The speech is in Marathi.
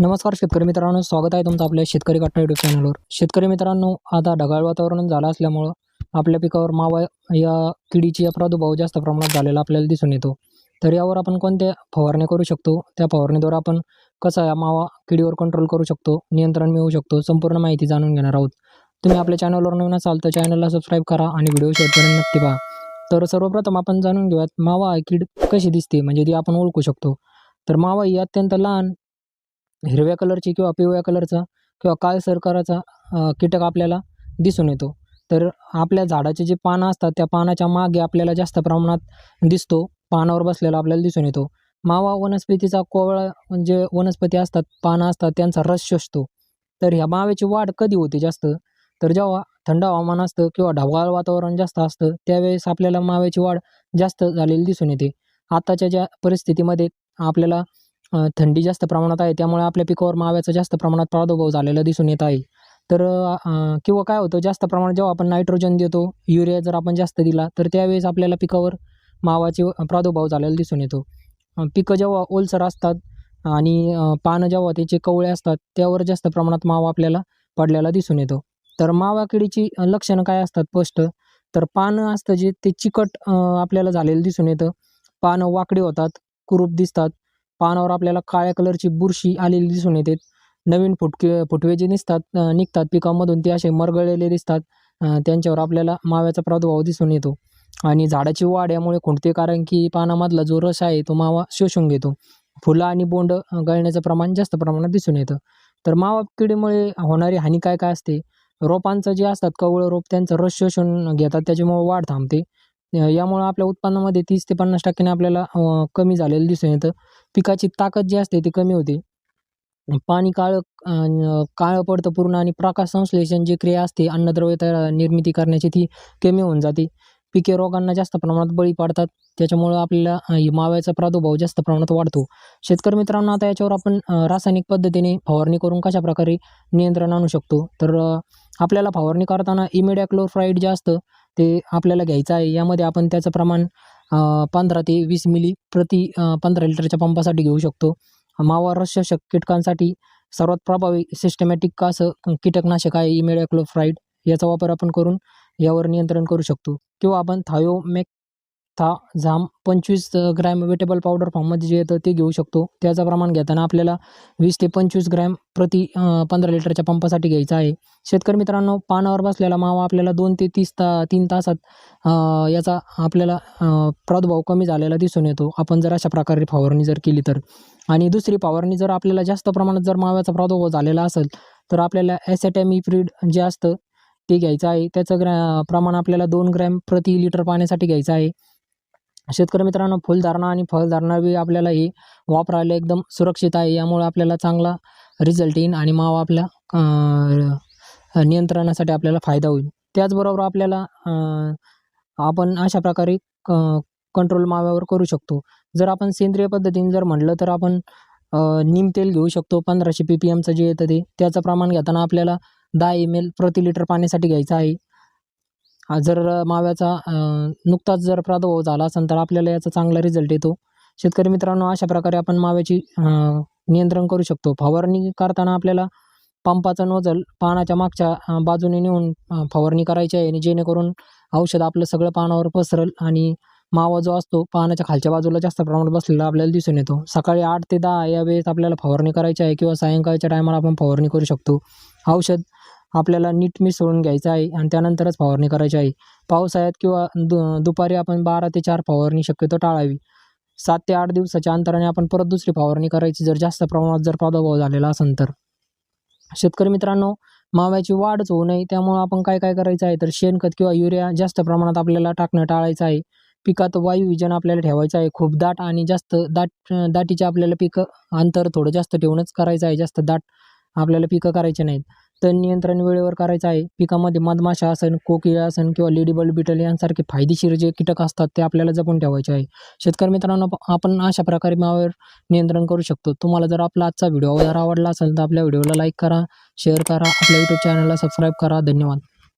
नमस्कार शेतकरी मित्रांनो स्वागत आहे तुमचं आपल्या शेतकरी कट्टा युट्यूब चॅनलवर शेतकरी मित्रांनो आता ढगाळ वातावरण झालं असल्यामुळं आपल्या पिकावर मावा या किडीची प्रादुर्भाव जास्त प्रमाणात झालेला आपल्याला दिसून येतो. तर यावर आपण कोणत्या फवारणी करू शकतो? त्या फवारणीद्वारे आपण कसा या मावा किडीवर कंट्रोल करू शकतो? नियंत्रण मिळवू शकतो? संपूर्ण माहिती जाणून घेणार आहोत. तुम्ही आपल्या चॅनलवर नवीन असाल तर चॅनलला सबस्क्राईब करा आणि व्हिडिओ शेअरपर्यंत नक्की पहा. तर सर्वप्रथम आपण जाणून घेऊयात मावा कीड कशी दिसते? म्हणजे ती आपण ओळखू शकतो. तर मावा ही अत्यंत लहान हिरव्या कलरची किंवा पिवळ्या कलरचा किंवा काळसर कराचा कीटक आपल्याला दिसून येतो. तर आपल्या झाडाचे जे पानं असतात त्या पानाच्या मागे आपल्याला जास्त प्रमाणात दिसतो. पानावर बसलेला आपल्याला दिसून येतो. मावा वनस्पतीचा कोवळा म्हणजे वनस्पती असतात पानं असतात त्यांचा रस शोषतो. तर ह्या माव्याची वाढ कधी होते जास्त? तर जेव्हा थंड हवामान असतं किंवा ढगाळ वातावरण जास्त असतं त्यावेळेस आपल्याला माव्याची वाढ जास्त झालेली दिसून येते. आताच्या ज्या परिस्थितीमध्ये आपल्याला थंडी जास्त प्रमाणात आहे त्यामुळे आपल्या पिकावर माव्याचा जास्त प्रमाणात प्रादुर्भाव झालेला दिसून येत आहे. तर किंवा काय होतं जास्त प्रमाणात जेव्हा आपण नायट्रोजन देतो युरिया जर आपण जास्त दिला तर त्यावेळेस आपल्याला पिकावर मावाचे प्रादुर्भाव झालेला दिसून येतो. पिकं जेव्हा ओलसर असतात आणि पानं जेव्हा त्याचे कवळे असतात त्यावर जास्त प्रमाणात मावा आपल्याला पडलेला दिसून येतो. तर मावा किडीची लक्षणं काय असतात स्पष्ट? तर पानं असतं जे ते चिकट आपल्याला झालेलं दिसून येतं. पानं वाकडी होतात कुरूप दिसतात. पानावर आपल्याला काळ्या कलरची बुरशी आलेली दिसून येते. नवीन फुटके फुटवे जे दिसतात निघतात पिकामधून ते असे मरगळलेले दिसतात. त्यांच्यावर आपल्याला माव्याचा प्रादुर्भाव दिसून येतो. आणि झाडाची वाढ यामुळे खुंटते कारण की पानामधला जो रस आहे तो मावा शोषून घेतो. फुलं आणि बोंड गळण्याचं प्रमाण जास्त प्रमाणात दिसून येतं. तर मावा किडीमुळे होणारी हानी काय काय असते? रोपांचं जे असतात कवळं रोप त्यांचं रस शोषून घेतात त्याच्यामुळे वाढ थांबते. यामुळं आपल्या उत्पन्नामध्ये तीस ते पन्नास टक्क्याने आपल्याला कमी झालेलं दिसून येतं. पिकाची ताकद जी असते ती कमी होते. पाणी काळं काळं पडतं पूर्ण आणि प्रकाश संश्लेषण जी क्रिया असते अन्नद्रव्य तयार निर्मिती करण्याची ती कमी होऊन जाते. पिके रोगांना जास्त प्रमाणात बळी पडतात. त्याच्यामुळं आपल्याला माव्याचा प्रादुर्भाव जास्त प्रमाणात वाढतो. शेतकरी मित्रांनो आता याच्यावर आपण रासायनिक पद्धतीने फवारणी करून कशा प्रकारे नियंत्रण आणू शकतो? तर आपल्याला फवारणी करताना इमिडॅक्लोफ्राईड जे असतं ते आपल्याला घ्यायचं आहे. यामध्ये आपण त्याचं प्रमाण पंधरा ते वीस मिली प्रति पंधरा लिटरच्या पंपासाठी घेऊ शकतो. मावा रसशोषक कीटकांसाठी सर्वात प्रभावी सिस्टमॅटिक असं कीटकनाशक आहे इमेडॅक्लोफ्राईड याचा वापर आपण करून यावर नियंत्रण करू शकतो. किंवा आपण थायोमेक था जाम पंचवीस ग्रॅम वेटेबल पावडर फॉर्ममध्ये जे येतं ते घेऊ शकतो. त्याचं प्रमाण घेताना आपल्याला वीस ते पंचवीस ग्रॅम प्रति पंधरा लिटरच्या पंपासाठी घ्यायचा आहे. शेतकरी मित्रांनो पानावर बसलेला मावा आपल्याला दोन ते तीस ता तीन तासात याचा आपल्याला प्रादुर्भाव कमी झालेला दिसून येतो. आपण जर अशा प्रकारे फवारणी जर केली तर. आणि दुसरी फवारणी जर आपल्याला जास्त प्रमाणात जर माव्याचा प्रादुर्भाव झालेला असेल तर आपल्याला ॲसेटॅमिप्रिड जे असतं ते घ्यायचं आहे. त्याचं ग्रॅ प्रमाण आपल्याला दोन ग्रॅम प्रति लिटर पाण्यासाठी घ्यायचं आहे. शेतकरी मित्रांनो फुलधारणा आणि फळधारणा बी आपल्याला ही वापरायला एकदम सुरक्षित आहे. यामुळे आपल्याला चांगला रिझल्ट येईल आणि मावा आपल्या नियंत्रणासाठी आपल्याला फायदा होईल. त्याचबरोबर आपल्याला आपण अशा प्रकारे क कंट्रोल माव्यावर करू शकतो. जर आपण सेंद्रिय पद्धतीने जर म्हटलं तर आपण नीम तेल घेऊ शकतो. पंधराशे पी पी एमचं जे येतं ते त्याचं प्रमाण घेताना आपल्याला दहा एम एल प्रति लिटर पाण्यासाठी घ्यायचं आहे. जर माव्याचा नुकताच जर प्रादुर्भाव झाला असेल तर आपल्याला याचा चांगला रिझल्ट येतो. शेतकरी मित्रांनो अशा प्रकारे आपण माव्याची नियंत्रण करू शकतो. फवारणी करताना आपल्याला पंपाचं नोजल पानाच्या मागच्या बाजूने नेऊन फवारणी करायची आहे आणि जेणेकरून औषध आपलं सगळं पानावर पसरल आणि मावा जो असतो पानाच्या खालच्या बाजूला जास्त प्रमाणात बसलेला आपल्याला दिसून येतो. सकाळी आठ ते दहा या वेळेस आपल्याला फवारणी करायची आहे किंवा सायंकाळच्या टायमाला आपण फवारणी करू शकतो. औषध आपल्याला नीट मिसळून घ्यायचं आहे आणि त्यानंतरच फवारणी करायची आहे. पावसाळ्यात किंवा दु दुपारी आपण बारा ते चार फवारणी शक्यतो टाळावी. सात ते आठ दिवसाच्या अंतराने आपण परत दुसरी फवारणी करायची जर जास्त प्रमाणात जर प्रादुर्भाव झालेला असेल तर. शेतकरी मित्रांनो माव्याची वाढच होऊ नये त्यामुळं आपण काय काय करायचं आहे तर शेणखत किंवा युरिया जास्त प्रमाणात आपल्याला टाकणं टाळायचं आहे. पिकात वायू विजन आपल्याला ठेवायचं आहे. खूप दाट आणि जास्त दाट दाटीचे आपल्याला पिकं अंतर थोडं जास्त ठेवूनच करायचं आहे. जास्त दाट आपल्याला पिकं करायचे नाहीत. तण नियंत्रण वेळेवर करायचं आहे. पिकामध्ये मधमाशा असन कोकिळा असन किंवा लेडीबल बिटल यांसारखे फायदेशीर जे कीटक असतात ते आपल्याला जपून ठेवायचे आहे. शेतकरी मित्रांनो आपण अशा प्रकारे मावर नियंत्रण करू शकतो. तुम्हाला जर आपला आजचा व्हिडिओ जर आवडला असेल तर आपल्या व्हिडिओला लाईक करा शेअर करा आपल्या यूट्यूब चॅनलला सबस्क्राईब करा. धन्यवाद.